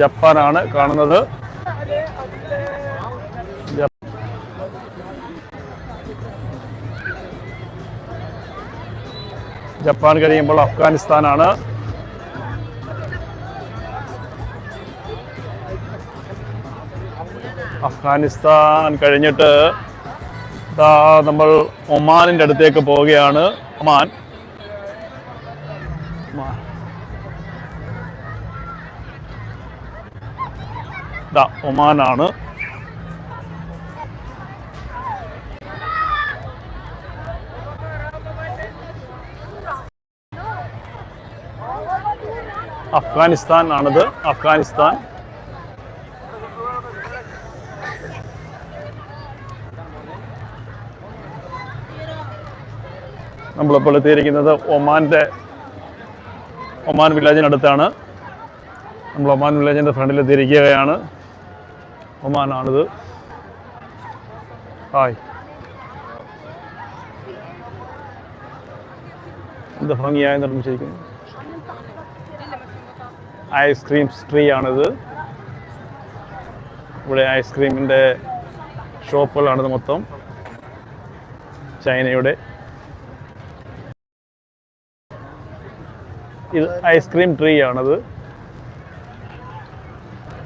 ജപ്പാനാണ് കാണുന്നത്. ജപ്പാൻ കഴിയുമ്പോൾ അഫ്ഗാനിസ്ഥാനാണ്. അഫ്ഗാനിസ്ഥാൻ കഴിഞ്ഞിട്ട് ദാ നമ്മൾ ഒമാനിന്റെ അടുത്തേക്ക് പോവുകയാണ്. Oman Oman. ഒമാനാണ്. അഫ്ഗാനിസ്ഥാൻ ആണത് അഫ്ഗാനിസ്ഥാൻ. നമ്മളിപ്പോൾ എത്തിയിരിക്കുന്നത് ഒമാന്റെ ഒമാൻ വില്ലേജിനടുത്താണ്. നമ്മൾ ഒമാൻ വില്ലേജിന്റെ ഫ്രണ്ടിൽ എത്തിയിരിക്കുകയാണ് ഒമാനാണിത്. ഹായ്. എന്ത് ഭംഗിയായി നിർമ്മിച്ചിരിക്കുന്നു. ഐസ്ക്രീം ട്രീ ആണിത് ഇവിടെ ഐസ്ക്രീമിന്റെ ഷോപ്പുകളാണിത് മൊത്തം. ചൈനയുടെ. ഇത് ഐസ്ക്രീം ട്രീ ആണത്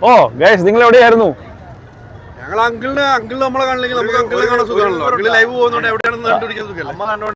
ഓ ഗൈസ് നിങ്ങൾ എവിടെയായിരുന്നു ഞങ്ങൾ അങ്കിളിന് അങ്കിൾ നമ്മളെ കാണില്ലെങ്കിൽ നമുക്ക് അങ്കിളിനെ കാണാൻ സുഖമാണല്ലോ. അങ്കിൾ ലൈവ് പോകുന്നോണ്ട് എവിടെയാണെന്ന് കണ്ടുപിടിക്കാൻ സുഖമല്ലേ?